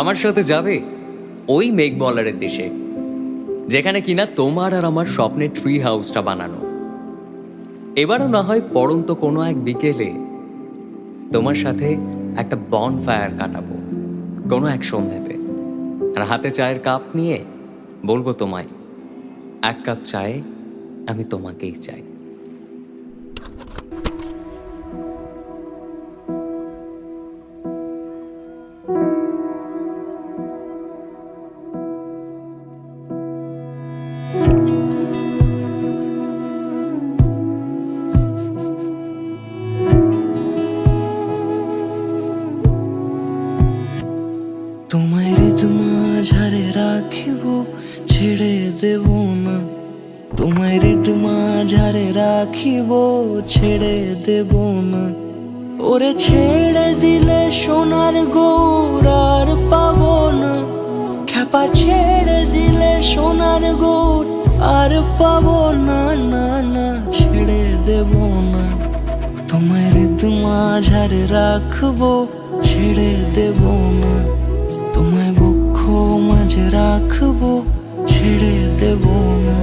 আমার সাথে যাবে ওই মেঘমলারের দেশে, যেখানে কিনা তোমার আর আমার স্বপ্নের ট্রি হাউসটা বানানো। এবারও না হয় পড়ন্ত কোনো এক বিকেলে তোমার সাথে একটা বন ফায়ার কাটাবো, কোনো এক সন্ধ্যাতে। আর হাতে চায়ের কাপ নিয়ে বলব তোমায়, এক কাপ চায়ে আমি তোমাকেই চাই। ছেড়ে দেব না। তোমায় হৃদ মাঝারে রাখিব, ছেড়ে দেব না। ওরে ছেড়ে দিলে সোনার গৌর আর পাবো না। খ্যাপা ছেড়ে দিলে সোনার গৌর আর পাবো না না না, ছেড়ে দেব না। তোমায় হৃদ মাঝারে রাখব, ছেড়ে দেব না। তোমায় বক্ষ মাঝে রাখব ছেড়ে দেব না।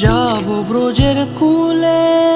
যাব ব্রজের কুলে।